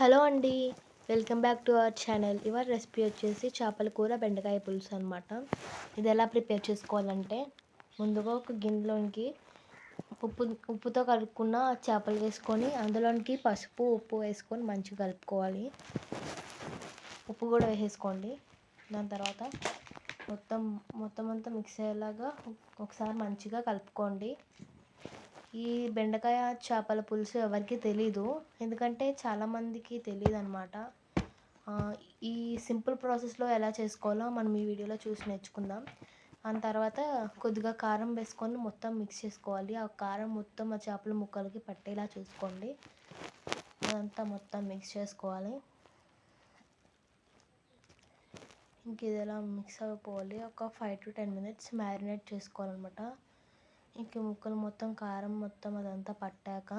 Hello అండి. Welcome back to our channel. ఇవాళ recipe వచ్చేసి చేపల కూర బెండకాయ పులుసు అనమాట ఇది ఎలా ప్రిపేర్ చేసుకోవాలంటే ముందుగా ఒక గిన్నెలోనికి ఉప్పు ఉప్పుతో కలుపుకున్న చేపలు వేసుకొని అందులోనికి పసుపు ఉప్పు వేసుకొని మంచిగా కలుపుకోవాలి. ఉప్పు కూడా వేసేసుకోండి. దాని తర్వాత మొత్తం మొత్తం అంతా మిక్స్ అయ్యేలాగా ఒకసారి మంచిగా కలుపుకోండి. ఈ బెండకాయ చేపల పులుసు ఎవరికి తెలీదు. ఎందుకంటే చాలామందికి తెలియదు అనమాట ఈ సింపుల్ ప్రాసెస్లో ఎలా చేసుకోవాలో మనం ఈ వీడియోలో చూసి నేర్చుకుందాం. దాని తర్వాత కొద్దిగా కారం వేసుకొని మొత్తం మిక్స్ చేసుకోవాలి. ఆ కారం మొత్తం ఆ చేపల ముక్కలకి పట్టేలా చూసుకోండి. అదంతా మొత్తం మిక్స్ చేసుకోవాలి. ఇంక ఇది ఎలా మిక్స్ అయిపోవాలి ఒక five to ten minutes marinate చేసుకోవాలన్నమాట. ఇంక ముక్కలు మొత్తం కారం మొత్తం అదంతా పట్టాక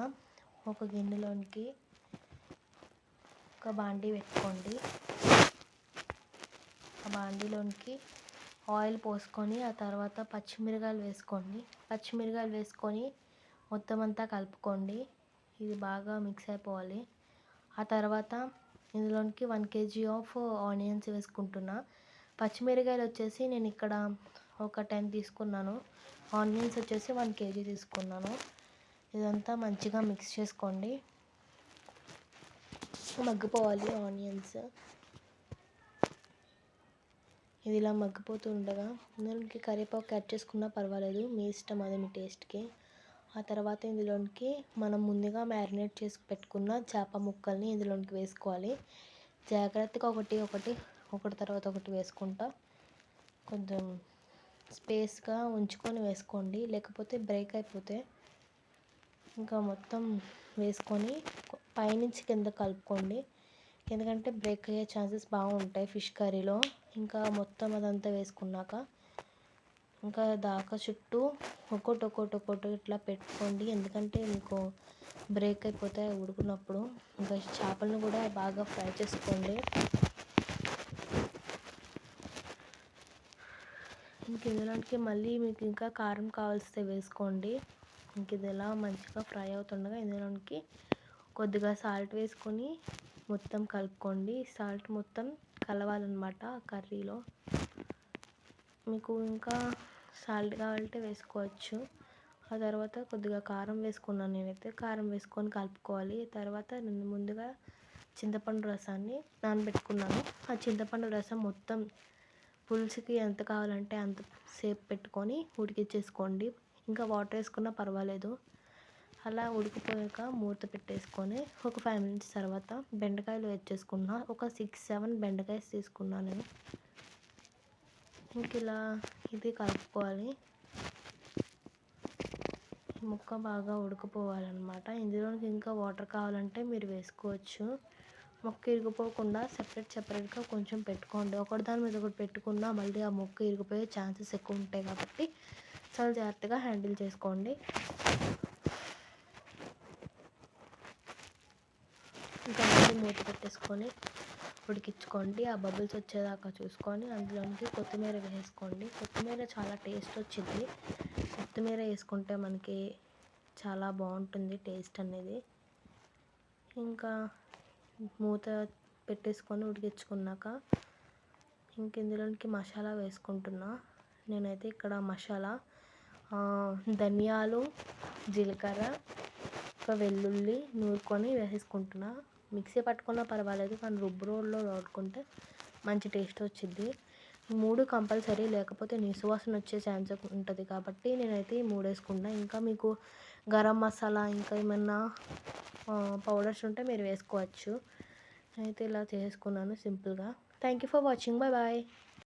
ఒక గిన్నెలోనికి ఒక బాండీ పెట్టుకోండి. ఆ బాండీలోనికి ఆయిల్ పోసుకొని ఆ తర్వాత పచ్చిమిరకాయలు వేసుకోండి. పచ్చిమిరకాయలు వేసుకొని మొత్తం అంతా కలుపుకోండి. ఇది బాగా మిక్స్ అయిపోవాలి. ఆ తర్వాత ఇందులోనికి వన్ కేజీ ఆఫ్ ఆనియన్స్ వేసుకుంటున్నా. పచ్చిమిరకాయలు వచ్చేసి నేను ఇక్కడ ఒక టెన్ తీసుకున్నాను. ఆనియన్స్ వచ్చేసి వన్ కేజీ తీసుకున్నాను. ఇదంతా మంచిగా మిక్స్ చేసుకోండి. మగ్గిపోవాలి ఆనియన్స్. ఇది ఇలా మగ్గిపోతూ ఉండగా ఇందులోకి కరివేపాకు కట్ చేసుకున్నా పర్వాలేదు. మీ ఇష్టం అది మీ టేస్ట్కి. ఆ తర్వాత ఇందులోనికి మనం ముందుగా మ్యారినేట్ చేసి పెట్టుకున్న చేప ముక్కల్ని ఇందులోనికి వేసుకోవాలి. జాగ్రత్తగా ఒకటి ఒకటి ఒకటి తర్వాత ఒకటి వేసుకుంటా. కొంచెం స్పేస్గా ఉంచుకొని వేసుకోండి. లేకపోతే బ్రేక్ అయిపోతే ఇంకా మొత్తం వేసుకొని పైనుంచి కింద కలుపుకోండి. ఎందుకంటే బ్రేక్ అయ్యే ఛాన్సెస్ బాగుంటాయి ఫిష్ కర్రీలో. ఇంకా మొత్తం అదంతా వేసుకున్నాక ఇంకా దాకా చుట్టూ ఒక్కొక్కటి ఒక్కొక్కటి ఒక్కొక్కటి ఇట్లా పెట్టుకోండి. ఎందుకంటే మీకు బ్రేక్ అయిపోతే ఉడుకున్నప్పుడు ఇంకా చేపలను కూడా బాగా ఫ్రై చేసుకోండి. ఇంక మళ్ళీ మీకు ఇంకా కారం కావాల్సితే వేసుకోండి. ఇంక ఇది ఎలా మంచిగా ఫ్రై అవుతుండగా ఇందులోనికి కొద్దిగా సాల్ట్ వేసుకొని మొత్తం కలుపుకోండి. సాల్ట్ మొత్తం కలవాలన్నమాట కర్రీలో. మీకు ఇంకా సాల్ట్ కావాలంటే వేసుకోవచ్చు. ఆ తర్వాత కొద్దిగా కారం వేసుకున్నాను నేనైతే. కారం వేసుకొని కలుపుకోవాలి. తర్వాత నేను ముందుగా చింతపండు రసాన్ని నానబెట్టుకున్నాను. ఆ చింతపండు రసం మొత్తం పులుసుకి ఎంత కావాలంటే అంత సేపు పెట్టుకొని ఉడికించేసుకోండి ఇంకా వాటర్ వేసుకున్నా పర్వాలేదు. అలా ఉడికిపోయాక మూత పెట్టేసుకొని ఒక ఫైవ్ మినిట్స్ తర్వాత బెండకాయలు వేసేసుకున్నా ఒక సిక్స్ సెవెన్ బెండకాయ తీసుకున్నాను నేను. ఇంక ఇలా ఇది కలుపుకోవాలి. ముక్క బాగా ఉడికిపోవాలన్నమాట. ఇందులోకి ఇంకా వాటర్ కావాలంటే మీరు వేసుకోవచ్చు. మొక్క ఇరిగిపోకుండా సెపరేట్ సెపరేట్గా కొంచెం పెట్టుకోండి. ఒకటి దాని మీద ఒకటి పెట్టుకున్నా మళ్ళీ ఆ మొక్క ఇరిగిపోయే ఛాన్సెస్ ఎక్కువ ఉంటాయి కాబట్టి చాలా జాగ్రత్తగా హ్యాండిల్ చేసుకోండి. ఇంకా మూత పెట్టేసుకొని ఉడికించుకోండి. ఆ బబుల్స్ వచ్చేదాకా చూసుకొని అందులోనికి కొత్తిమీర వేసుకోండి. కొత్తిమీర చాలా టేస్ట్ వచ్చింది. కొత్తిమీర వేసుకుంటే మనకి చాలా బాగుంటుంది టేస్ట్ అనేది. ఇంకా మూత పెట్టేసుకొని ఉడికించుకున్నాక ఇంక ఇందులోనికి మసాలా వేసుకుంటున్నా. నేనైతే ఇక్కడ మసాలా ధనియాలు జీలకర్ర ఒక వెల్లుల్లి నూరుకొని వేసేసుకుంటున్నా. మిక్సీ పట్టుకున్నా పర్వాలేదు కానీ రుబ్బు రోడ్లో వాడుకుంటే మంచి టేస్ట్ వచ్చింది మూడు కంపల్సరీ లేకపోతే నిసువాసన వచ్చే ఛాన్స్ ఉంటుంది కాబట్టి నేనైతే ఈ మూడు వేసుకుంటా ఇంకా మీకు గరం మసాలా ఇంకా ఏమన్నా పౌడర్స్ ఉంటే మీరు వేసుకోవచ్చు. అయితే ఇలా చేసుకున్నాను సింపుల్గా. Thank you for watching bye bye